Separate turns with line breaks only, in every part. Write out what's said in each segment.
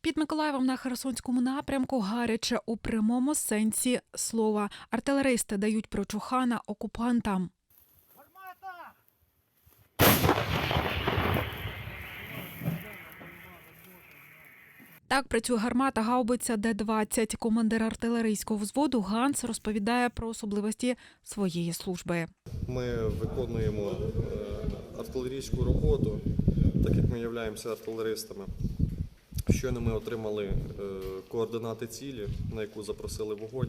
Під Миколаєвом на Херсонському напрямку гаряче у прямому сенсі слова. Артилеристи дають прочухана окупантам. Так працює гармата гаубиця Д-20. Командир артилерійського взводу Ганс розповідає про особливості своєї служби.
Ми виконуємо е, артилерійську роботу, так як ми являємося артилеристами. Щойно ми отримали е, координати цілі, на яку запросили вогонь.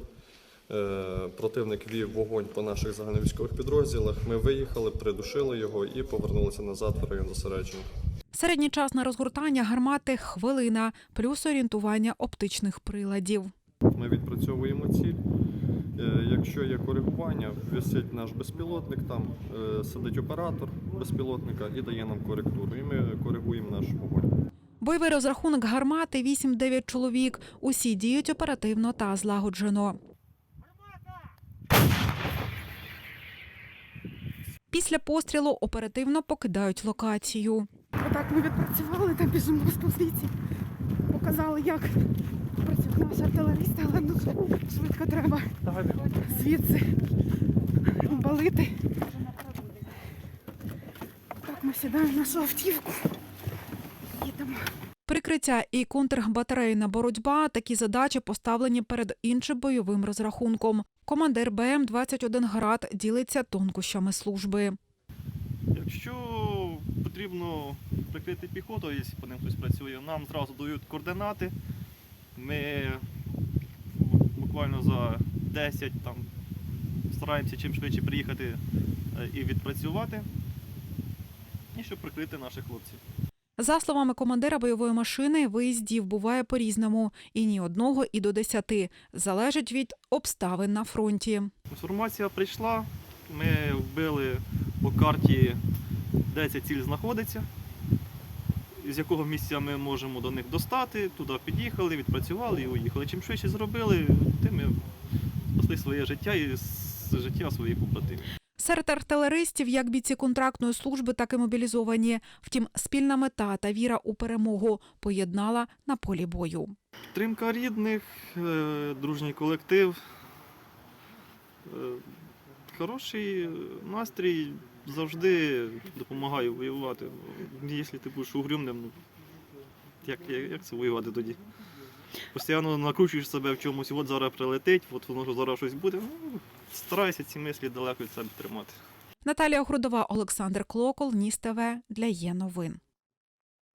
Е, Противник вів вогонь по наших загальновійськових підрозділах. Ми виїхали, придушили його і повернулися назад в район зосередження.
Середній час на розгортання гармати хвилина, плюс орієнтування оптичних приладів.
Ми відпрацьовуємо ціль. Е, Якщо є коригування, висить наш безпілотник, там сидить оператор безпілотника і дає нам коректуру. І ми коригуємо наш вогонь.
Бойовий розрахунок гармати 8-9 чоловік. Усі діють оперативно та злагоджено. Після пострілу оперативно покидають локацію.
Отак ми відпрацювали та біжимо з позиції. Показали, як працюють наші артилеристи, але ну швидко треба звідси балити. Так, ми сідаємо в нашу автівку.
Прикриття і контрбатарейна боротьба такі задачі поставлені перед іншим бойовим розрахунком. Командир БМ 21 град ділиться тонкощами служби.
Якщо потрібно прикрити піхоту, якщо по ним хтось працює, нам зразу дають координати. Ми буквально за 10 там, стараємося чим швидше приїхати е, і відпрацювати, і щоб прикрити наших хлопців.
За словами командира бойової машини, виїздів буває по-різному і ні одного, і до десяти. Залежить від обставин на фронті.
Інформація прийшла, ми вбили по карті, де ця ціль знаходиться, з якого місця ми можемо до них достати, туди під'їхали, відпрацювали і уїхали. Чим швидше зробили, тим ми спасли своє життя і життя своїх побратимів.
Серед артилеристів як бійці контрактної служби, так і мобілізовані. Втім, спільна мета та віра у перемогу поєднала на полі бою.
Підтримка рідних, е, дружній колектив, е, хороший настрій завжди допомагає воювати. Якщо ти будеш угрюмним, ну, як, як, як це воювати тоді? Постійно накручуєш себе в чомусь, от зараз прилетить, от воно зараз щось буде. Ну, старайся ці мислі далеко від себе тримати.
Наталія Грудова, Олександр Клокол, Ніс ТВ для є новин.